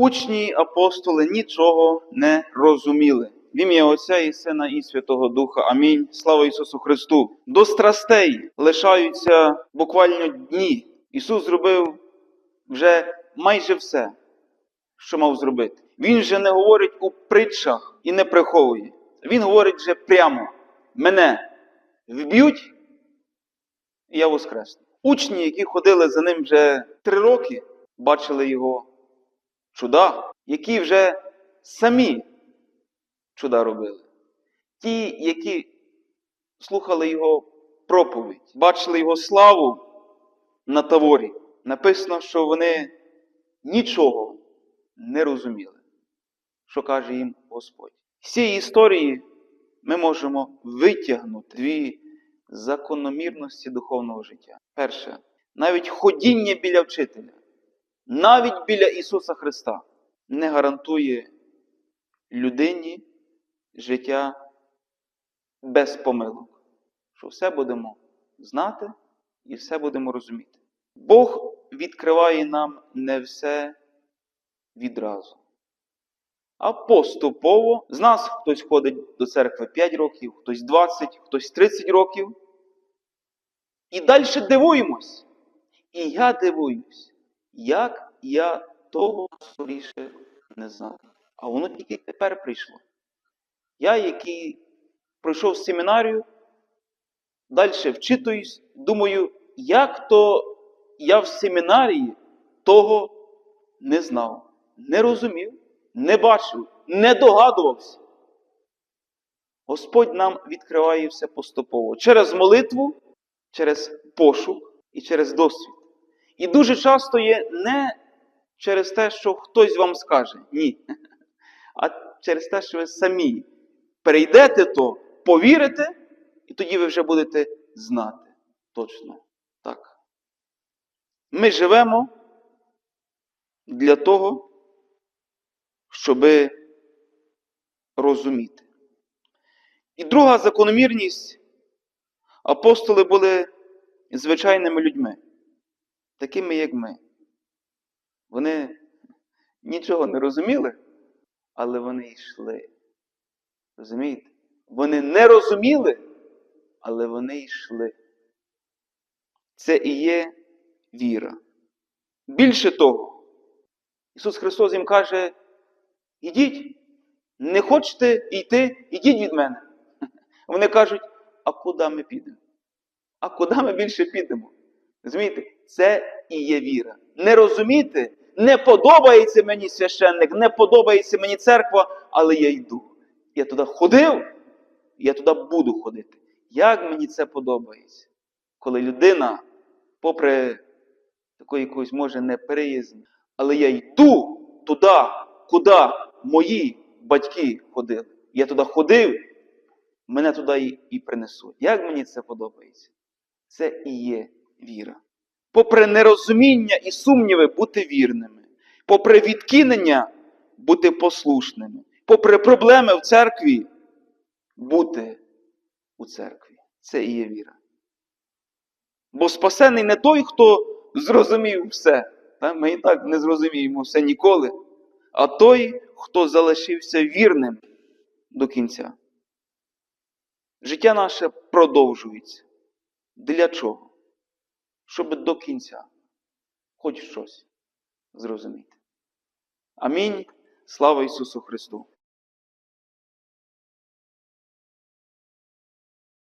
Учні апостоли нічого не розуміли. В ім'я Отця і Сина і Святого Духа. Амінь. Слава Ісусу Христу. До страстей лишаються буквально дні. Ісус зробив вже майже все, що мав зробити. Він же не говорить у притчах і не приховує. Він говорить вже прямо: мене вб'ють, і я воскресну. Учні, які ходили за ним вже три роки, бачили його чуда, які вже самі чуда робили. Ті, які слухали його проповідь, бачили його славу на таворі. Написано, що вони нічого не розуміли, що каже їм Господь. З цієї історії ми можемо витягнути дві закономірності духовного життя. Перше, навіть ходіння біля вчителя, навіть біля Ісуса Христа, не гарантує людині життя без помилок. Що все будемо знати і все будемо розуміти. Бог відкриває нам не все відразу. А поступово з нас хтось ходить до церкви 5 років, хтось 20, хтось 30 років. І далі дивуємось. І я дивуюсь, як я того скоріше не знав. А воно тільки тепер прийшло. Я, який пройшов семінарію, далі вчитуюсь, думаю, як то я в семінарії того не знав, не розумів, не бачив, не догадувався. Господь нам відкриває все поступово через молитву, через пошук і через досвід. І дуже часто є не через те, що хтось вам скаже, ні. А через те, що ви самі перейдете то, повірите, і тоді ви вже будете знати точно так. Ми живемо для того, щоби розуміти. І друга закономірність апостоли були звичайними людьми, такими, як ми. Вони нічого не розуміли, але вони йшли. Розумієте? Вони не розуміли, але вони йшли. Це і є віра. Більше того, Ісус Христос їм каже: ідіть, не хочете йти, ідіть від мене. Вони кажуть, а куди ми підемо? А куди ми більше підемо? Розумієте, це і є віра. Не розуміти, не подобається мені священник, не подобається мені церква, але я йду. Я туди ходив, я туди буду ходити. Як мені це подобається? Коли людина, попри такої якоїсь, може, неприязнь, але я йду туди, куди мої батьки ходили. Я туди ходив, мене туди і принесуть. Як мені це подобається? Це і є віра. Попри нерозуміння і сумніви бути вірними, попри відкинення бути послушними, попри проблеми в церкві бути у церкві. Це і є віра. Бо спасений не той, хто зрозумів все. Ми і так не зрозуміємо все ніколи. А той, хто залишився вірним до кінця. Життя наше продовжується. Для чого? Щоб до кінця хоч щось зрозуміти. Амінь. Слава Ісусу Христу!